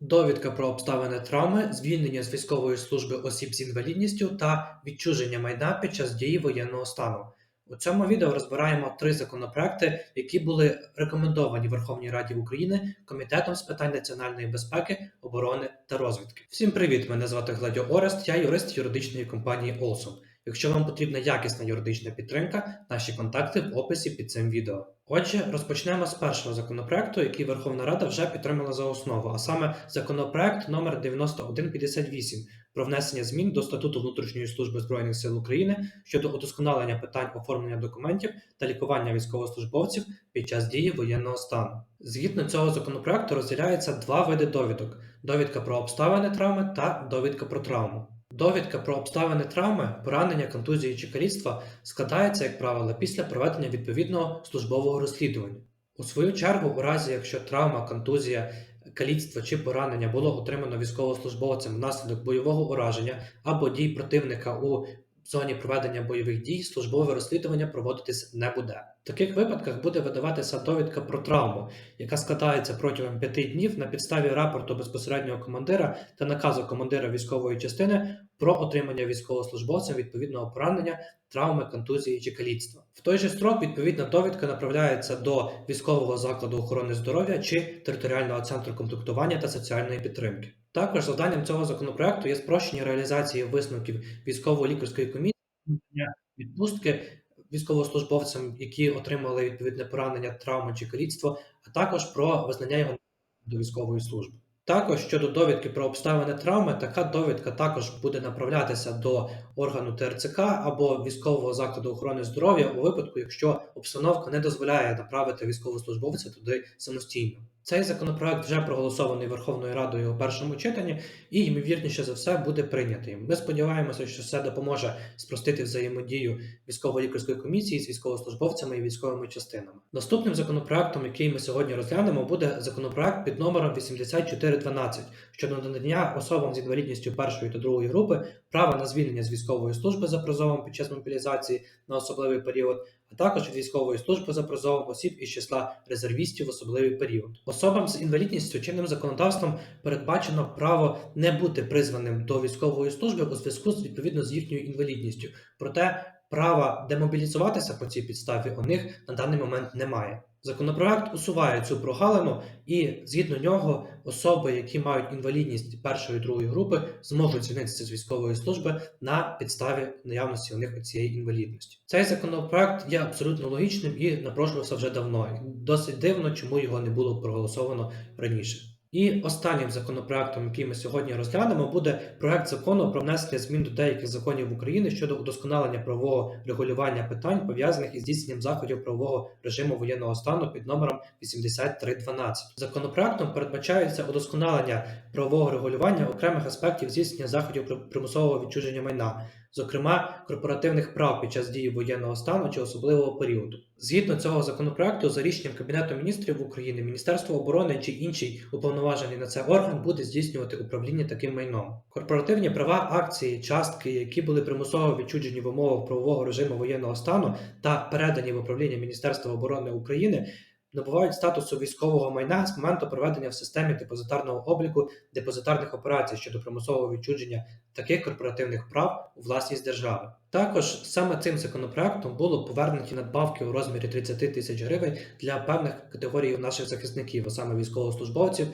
Довідка про обставини травми, звільнення з військової служби осіб з інвалідністю та відчуження майна під час дії воєнного стану. У цьому відео розбираємо три законопроекти, які були рекомендовані Верховній Раді України Комітетом з питань національної безпеки, оборони та розвідки. Всім привіт! Мене звати Гладьо Орест, я юрист юридичної компанії Олсон. Якщо вам потрібна якісна юридична підтримка, наші контакти в описі під цим відео. Отже, розпочнемо з першого законопроекту, який Верховна Рада вже підтримала за основу, а саме законопроект номер 9158 про внесення змін до статуту внутрішньої служби збройних сил України щодо удосконалення питань оформлення документів та лікування військовослужбовців під час дії воєнного стану. Згідно цього законопроекту розділяється два види довідок: довідка про обставини травми та довідка про травму. Довідка про обставини травми, поранення, контузії чи каліцтва складається, як правило, після проведення відповідного службового розслідування. У свою чергу, у разі якщо травма, контузія, каліцтво чи поранення було отримано військовослужбовцем внаслідок бойового ураження або дій противника у зоні проведення бойових дій, службове розслідування проводитись не буде. В таких випадках буде видаватися довідка про травму, яка складається протягом п'яти днів на підставі рапорту безпосереднього командира та наказу командира військової частини про отримання військовослужбовцем відповідного поранення, травми, контузії чи каліцтва. В той же строк відповідна довідка направляється до військового закладу охорони здоров'я чи територіального центру комплектування та соціальної підтримки. Також завданням цього законопроекту є спрощення реалізації висновків військово-лікарської комісії відпустки військовослужбовцям, які отримали відповідне поранення, травму чи каліцтво, а також про визнання його до військової служби. Також щодо довідки про обставини травми, така довідка також буде направлятися до органу ТРЦК або військового закладу охорони здоров'я у випадку, якщо обстановка не дозволяє направити військовослужбовця туди самостійно. Цей законопроект вже проголосований Верховною Радою у першому читанні і, ймовірніше за все, буде прийнятий. Ми сподіваємося, що це допоможе спростити взаємодію військово-лікарської комісії з військовослужбовцями і військовими частинами. Наступним законопроектом, який ми сьогодні розглянемо, буде законопроект під номером 8412 щодо надання особам з інвалідністю першої та другої групи права на звільнення з військової служби за призовом під час мобілізації на особливий період, а також від військової служби за осіб із числа резервістів в особливий період. Особам з інвалідністю чинним законодавством передбачено право не бути призваним до військової служби у зв'язку з відповідно з їхньою інвалідністю. Проте права демобілізуватися по цій підставі у них на даний момент немає. Законопроект усуває цю прогалину, і згідно нього особи, які мають інвалідність першої другої групи, зможуть звільнитися з військової служби на підставі наявності у них цієї інвалідності. Цей законопроект є абсолютно логічним і напрошувався вже давно. Досить дивно, чому його не було проголосовано раніше. І останнім законопроектом, який ми сьогодні розглянемо, буде проект закону про внесення змін до деяких законів України щодо удосконалення правового регулювання питань пов'язаних із здійсненням заходів правового режиму воєнного стану під номером 8312. Законопроектом передбачається удосконалення правового регулювання окремих аспектів здійснення заходів при- примусового відчуження майна, зокрема корпоративних прав під час дії воєнного стану чи особливого періоду. Згідно цього законопроекту, за рішенням Кабінету міністрів України, Міністерство оборони чи інший уповноважений на це орган буде здійснювати управління таким майном. Корпоративні права, акції, частки, які були примусово відчуджені в умовах правового режиму воєнного стану та передані в управління Міністерства оборони України. Набувають статусу військового майна з моменту проведення в системі депозитарного обліку депозитарних операцій щодо примусового відчудження таких корпоративних прав у власність держави. Також саме цим законопроектом було повернуті надбавки у розмірі 30 тисяч гривень для певних категорій наших захисників, а саме військовослужбовців,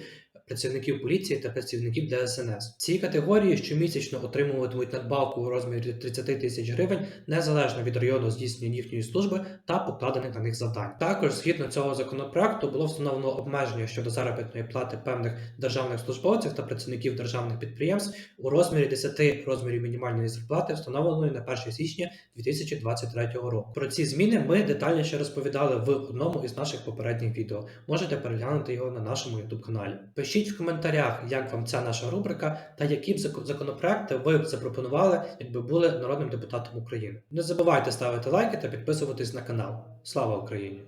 працівників поліції та працівників ДСНС. Ці категорії щомісячно отримуватимуть надбавку у розмірі 30 тисяч гривень незалежно від району здійснення їхньої служби та покладених на них завдань. Також згідно цього законопроекту було встановлено обмеження щодо заробітної плати певних державних службовців та працівників державних підприємств у розмірі 10 розмірів мінімальної зарплати, встановленої на 1 січня 2023 року. Про ці зміни ми детальніше розповідали в одному із наших попередніх відео. Можете переглянути його на нашому YouTube каналі. Пишіть в коментарях, як вам ця наша рубрика та які б законопроекти ви б запропонували, якби були народним депутатом України. Не забувайте ставити лайки та підписуватись на канал. Слава Україні!